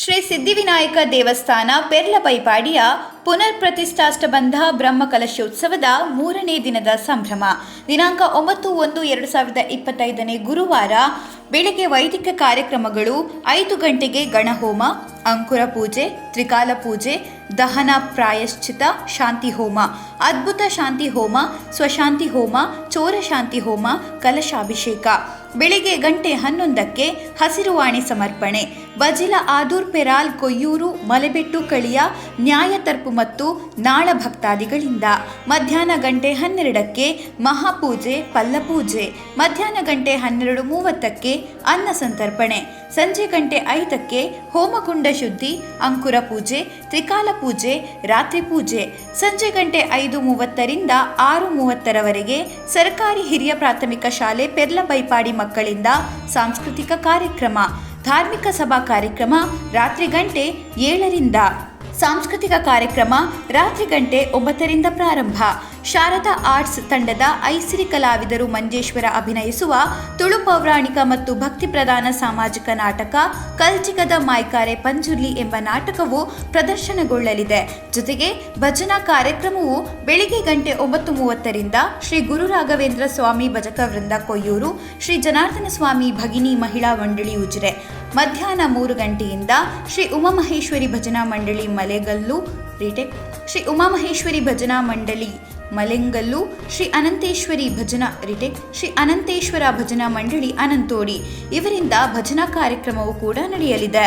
ಶ್ರೀ ಸಿದ್ಧಿವಿನಾಯಕ ದೇವಸ್ಥಾನ ಪೆರ್ಲಬೈಪಾಡಿಯ ಪುನರ್ ಪ್ರತಿಷ್ಠಾಷ್ಟಬಂಧ ಬ್ರಹ್ಮ ಕಲಶೋತ್ಸವದ ಮೂರನೇ ದಿನದ ಸಂಭ್ರಮ. ದಿನಾಂಕ ಒಂಬತ್ತು ಒಂದು ಎರಡು ಸಾವಿರದ ಇಪ್ಪತ್ತೈದನೇ ಗುರುವಾರ ಬೆಳಗ್ಗೆ ವೈದಿಕ ಕಾರ್ಯಕ್ರಮಗಳು ಐದು ಗಂಟೆಗೆ ಗಣಹೋಮ, ಅಂಕುರ ಪೂಜೆ, ತ್ರಿಕಾಲ ಪೂಜೆ, ದಹನ ಪ್ರಾಯಶ್ಚಿತ, ಶಾಂತಿ ಹೋಮ, ಅದ್ಭುತ ಶಾಂತಿ ಹೋಮ, ಸ್ವಶಾಂತಿ ಹೋಮ, ಚೋರ ಶಾಂತಿ ಹೋಮ, ಕಲಶಾಭಿಷೇಕ. ಬೆಳಿಗ್ಗೆ ಗಂಟೆ ಹನ್ನೊಂದಕ್ಕೆ ಹಸಿರುವಾಣಿ ಸಮರ್ಪಣೆ. ಬಜಿಲ ಆದೂರ್ ಪೆರಾಲ್ ಕೊಯ್ಯೂರು, ಮಲೆಬೆಟ್ಟು ಕಳಿಯ, ನ್ಯಾಯ ತರ್ಪು ಮತ್ತು ನಾಳ ಭಕ್ತಾದಿಗಳಿಂದ. ಮಧ್ಯಾಹ್ನ ಗಂಟೆ ಹನ್ನೆರಡಕ್ಕೆ ಮಹಾಪೂಜೆ, ಪಲ್ಲಪೂಜೆ. ಮಧ್ಯಾಹ್ನ ಗಂಟೆ ಹನ್ನೆರಡು ಮೂವತ್ತಕ್ಕೆ ಅನ್ನ ಸಂತರ್ಪಣೆ. ಸಂಜೆ ಗಂಟೆ ಐದಕ್ಕೆ ಹೋಮಕುಂಡ ಶುದ್ಧಿ, ಅಂಕುರ ಪೂಜೆ, ತ್ರಿಕಾಲ ಪೂಜೆ, ರಾತ್ರಿ ಪೂಜೆ. ಸಂಜೆ ಗಂಟೆ ಐದು ಮೂವತ್ತರಿಂದ ಆರು ಮೂವತ್ತರವರೆಗೆ ಸರ್ಕಾರಿ ಹಿರಿಯ ಪ್ರಾಥಮಿಕ ಶಾಲೆ ಪೆರ್ಲಬೈಪಾಡಿ ಮಕ್ಕಳಿಂದ ಸಾಂಸ್ಕೃತಿಕ ಕಾರ್ಯಕ್ರಮ. ಧಾರ್ಮಿಕ ಸಭಾ ಕಾರ್ಯಕ್ರಮ ರಾತ್ರಿ ಗಂಟೆ ಏಳರಿಂದ. ಸಾಂಸ್ಕೃತಿಕ ಕಾರ್ಯಕ್ರಮ ರಾತ್ರಿ ಗಂಟೆ ಒಂಬತ್ತರಿಂದ ಪ್ರಾರಂಭ. ಶಾರದಾ ಆರ್ಟ್ಸ್ ತಂಡದ ಐಸಿರಿ ಕಲಾವಿದರು ಮಂಜೇಶ್ವರ ಅಭಿನಯಿಸುವ ತುಳು ಪೌರಾಣಿಕ ಮತ್ತು ಭಕ್ತಿ ಪ್ರಧಾನ ಸಾಮಾಜಿಕ ನಾಟಕ ಕಲ್ಚಿಗದ ಮಾಯ್ಕಾರೆ ಪಂಜುರ್ಲಿ ಎಂಬ ನಾಟಕವು ಪ್ರದರ್ಶನಗೊಳ್ಳಲಿದೆ. ಜೊತೆಗೆ ಭಜನಾ ಕಾರ್ಯಕ್ರಮವು ಬೆಳಿಗ್ಗೆ ಗಂಟೆ ಒಂಬತ್ತು ಮೂವತ್ತರಿಂದ ಶ್ರೀ ಗುರು ರಾಘವೇಂದ್ರ ಸ್ವಾಮಿ ಭಜಕ ವೃಂದ ಕೊಯ್ಯೂರು, ಶ್ರೀ ಜನಾರ್ದನ ಸ್ವಾಮಿ ಭಗಿನಿ ಮಹಿಳಾ ಮಂಡಳಿ ಉಜಿರೆ. ಮಧ್ಯಾಹ್ನ ಮೂರು ಗಂಟೆಯಿಂದ ಶ್ರೀ ಉಮಾಮಹೇಶ್ವರಿ ಭಜನಾ ಮಂಡಳಿ ಮಲೆಗಲ್ಲು ರಿಟೇಕ್, ಶ್ರೀ ಉಮಾಮಹೇಶ್ವರಿ ಭಜನಾ ಮಂಡಳಿ ಮಲೆಂಗಲ್ಲು, ಶ್ರೀ ಅನಂತೇಶ್ವರಿ ಭಜನಾ ರಿಟೆಕ್, ಶ್ರೀ ಅನಂತೇಶ್ವರ ಭಜನಾ ಮಂಡಳಿ ಅನಂತೋಡಿ. ಇವರಿಂದ ಭಜನಾ ಕಾರ್ಯಕ್ರಮವು ಕೂಡ ನಡೆಯಲಿದೆ.